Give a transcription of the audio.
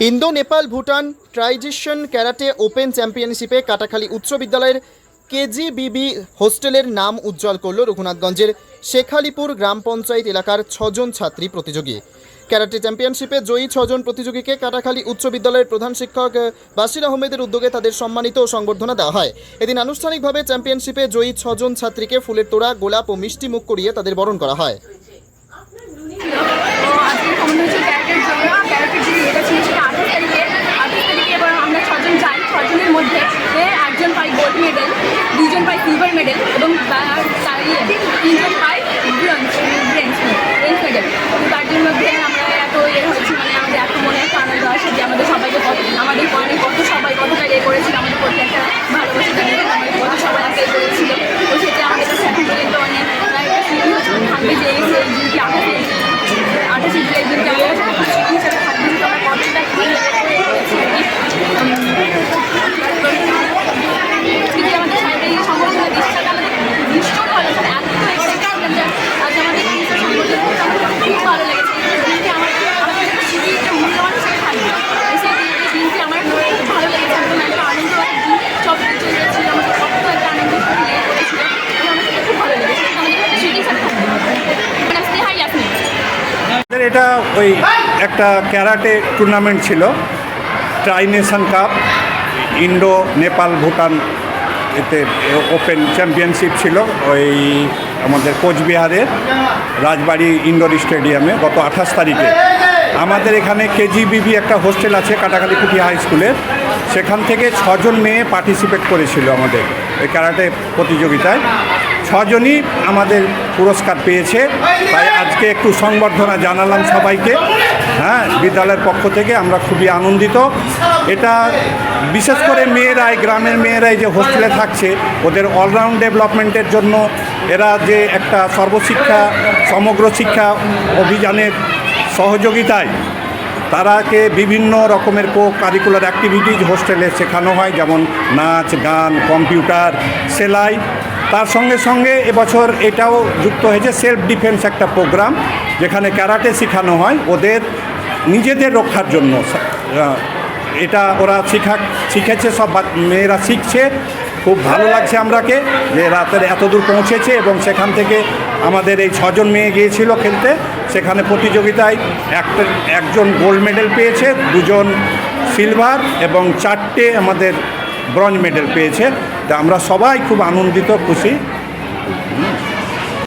Indo Nepal Bhutan trination karate open চ্যাম্পিয়নশিপে কাটাখালী উচ্চ বিদ্যালয়ের কেজিবিবি হোস্টেলের নাম উজ্জ্বল করল রঘুনাথগঞ্জের শেখালিপুর গ্রাম পঞ্চায়েত এলাকার ছজন ছাত্রী প্রতিযোগী। ক্যারাটে চ্যাম্পিয়নশিপে জয়ী ছজন প্রতিযোগীকে কাটাখালী উচ্চ বিদ্যালয়ের প্রধান শিক্ষক বাসির আহমেদের উদ্যোগে তাদের সম্মানিত ও সংবর্ধনা দেওয়া হয়। এদিন আনুষ্ঠানিকভাবে চ্যাম্পিয়নশিপে জয়ী ছজন ছাত্রীকে ফুলের তোড়া, গোলাপ ও মিষ্টি মুখ করিয়ে তাদের বরণ করা হয় তো আজকে সম্বন্ধ হচ্ছে ক্যারেটের জন্য ক্যারেটের যে ইয়েটা ছিল সেটা আঠাশ তারিখে আঠাশ তারিখে এবার আমরা ছজন যাই ছজনের মধ্যে এ একজন পাই গোল্ড মেডেল দুজন পাই সিলভার মেডেল এবং তার তার ইয়ে তিনজন পাই ব্রঞ্জ ব্রেঞ্জ ব্রেঞ্জ মেডেল তো তার জন্য মধ্যে আমরা এত ইয়ে হয়েছি মানে আমাদের এত মনে একটা আনন্দ আসে যে আমাদের সবাইকে কত আমাদের মানে কত সবাই কতটা ইয়ে করেছিল আমাদের প্রতি একটা ভালোবাসা জানিয়ে আমাদের কত সবাই একটা ইয়ে করেছিল তো সেটা আমাদের কাছে এখন পর্যন্ত মানে একটা স্মৃতি হচ্ছে থাকবে যে এই সেই দিনটি আঠাশে আঠাশে জুলাই দিনটি আমাদের কাছে একটা স্মৃতি হিসেবে থাকবে যে আমরা কতটা কি করেছি আর কি। স্মৃতি আমাদের শারীরিক সংগঠনের দৃশ্যটা আমাদের ভীষণ ভালো ছিল এত এক্সাইটেড যে আজ আমাদের এই যে সংগঠন করতে আমাদের খুব ভালো লেগেছে এই দিনটি আমার আমাদের কাছে স্মৃতি একটা মূল্যবান হিসেবে থাকবে আর সেই দিন- দিনটি আমার খুব ভালো লেগেছে একদম একটা আনন্দ দিন সব কিছু ইয়ে ছিল আমাদের কত একটা আনন্দ ইয়ে করেছিল এবং আমার সাথে খুব ভালো লেগেছে এটা আমাদের একটা স্মৃতি হিসেবে থাকবে মানে আমি স্নেহা ইয়াসমিন আমাদের এটা ওই একটা ক্যারাটে টুর্নামেন্ট ছিল tri nation cup Indo Nepal, Bhutan এতে ওপেন চ্যাম্পিয়নশিপ ছিল ওই আমাদের কোচবিহারের রাজবাড়ি ইন্ডোর স্টেডিয়ামে গত আঠাশ তারিখে। আমাদের এখানে কেজিবিবি একটা হোস্টেল আছে কাটাখালী কুটি হাই স্কুলের। সেখান থেকে ছজন মেয়ে পার্টিসিপেট করেছিল আমাদের ওই ক্যারাটে প্রতিযোগিতায়। ছজনই আমাদের পুরস্কার পেয়েছে। তাই আজকে একটু সংবর্ধনা জানালাম সবাইকে। হ্যাঁ বিদ্যালয়ের পক্ষ থেকে আমরা খুবই আনন্দিত। এটা বিশেষ করে মেয়েরাই, গ্রামের মেয়েরাই যে হোস্টেলে থাকছে, ওদের অলরাউন্ড ডেভেলপমেন্টের জন্য এরা যে একটা সর্বশিক্ষা, সমগ্র শিক্ষা অভিযানের সহযোগিতায় তারাকে বিভিন্ন রকমের কো কারিকুলার অ্যাক্টিভিটিজ হোস্টেলে শেখানো হয়, যেমন নাচ, গান, কম্পিউটার, সেলাই। তার সঙ্গে সঙ্গে এবছর এটাও যুক্ত হয়েছে সেলফ ডিফেন্স একটা প্রোগ্রাম যেখানে ক্যারাটে শেখানো হয় ওদের নিজেদের রক্ষার জন্য। এটা ওরা শিখা, শিখেছে, সব মেয়েরা শিখছে। খুব ভালো লাগছে আমরাকে যে রাতের এত দূর পৌঁছেছে এবং সেখান থেকে আমাদের এই ছজন মেয়ে গিয়েছিল খেলতে। সেখানে প্রতিযোগিতায় একটা, একজন গোল্ড মেডেল পেয়েছে, দুজন সিলভার এবং চারটে আমাদের ব্রঞ্জ মেডেল পেয়েছে। তা আমরা সবাই খুব আনন্দিত খুশি।